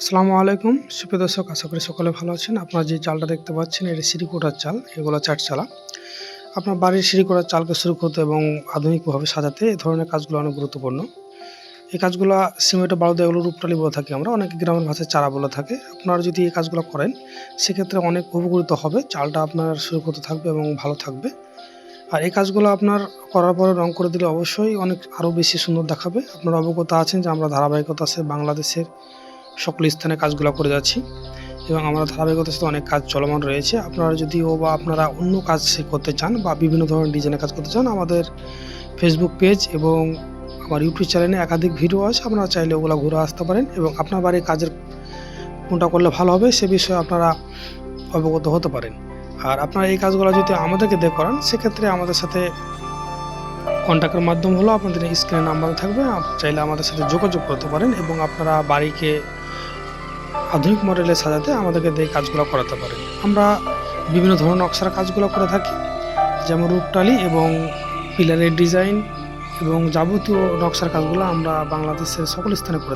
আসসালামু আলাইকুম। সুপ্রিয় দর্শক, আশা করি সকলে ভালো আছেন। আপনারা যে চালটা দেখতে পাচ্ছেন, এটা সিঁড়িকোটার চাল, এগুলো চাট চালা আপনার বাড়ির সিঁড়িকোটার চালকে শুরু করতে এবং আধুনিকভাবে সাজাতে এই ধরনের কাজগুলো অনেক গুরুত্বপূর্ণ। এই কাজগুলো সিমেন্ট বালুদা এগুলো রূপটালি বলে থাকি আমরা। অনেক গ্রামের ভাষায় চারা বলে থাকে। আপনারা যদি এই কাজগুলো করেন, সেক্ষেত্রে অনেক উপকৃত হবে। চালটা আপনার শুরু করতে থাকবে এবং ভালো থাকবে। আর এই কাজগুলো আপনার করার পরে রং করে দিলে অবশ্যই অনেক আরও বেশি সুন্দর দেখাবে। আপনারা অবগত আছেন যে আমরা ধারাবাহিকতা আছে বাংলাদেশের সকল স্থানে কাজগুলো করে যাচ্ছি এবং আমরা ধারাবাহিকতার সাথে অনেক কাজ চলমান রয়েছে। আপনারা যদিও বা আপনারা অন্য কাজ করতে চান বা বিভিন্ন ধরনের ডিজাইনের কাজ করতে চান, আমাদের ফেসবুক পেজ এবং আমার ইউটিউব চ্যানেলে একাধিক ভিডিও আছে। আপনারা চাইলে ওগুলো ঘুরে আসতে পারেন এবং আপনার বাড়ির কাজের কোনটা করলে ভালো হবে সে বিষয়ে আপনারা অবগত হতে পারেন। আর আপনারা এই কাজগুলো যদি আমাদেরকে দিয়ে করান, সেক্ষেত্রে আমাদের সাথে কন্ট্যাক্টের মাধ্যম হলো আপনাদের স্ক্রিনে নাম্বার থাকবে। চাইলে আমাদের সাথে যোগাযোগ করতে পারেন এবং আপনারা বাড়িকে আধুনিক মডেলে সাজাতে আমাদেরকে এই কাজগুলো করাতে পারে। আমরা বিভিন্ন ধরনের নকশার কাজগুলো করে থাকি, যেমন রূপটালি এবং পিলারের ডিজাইন এবং যাবতীয় নকশার কাজগুলো আমরা বাংলাদেশের সকল স্থানে করে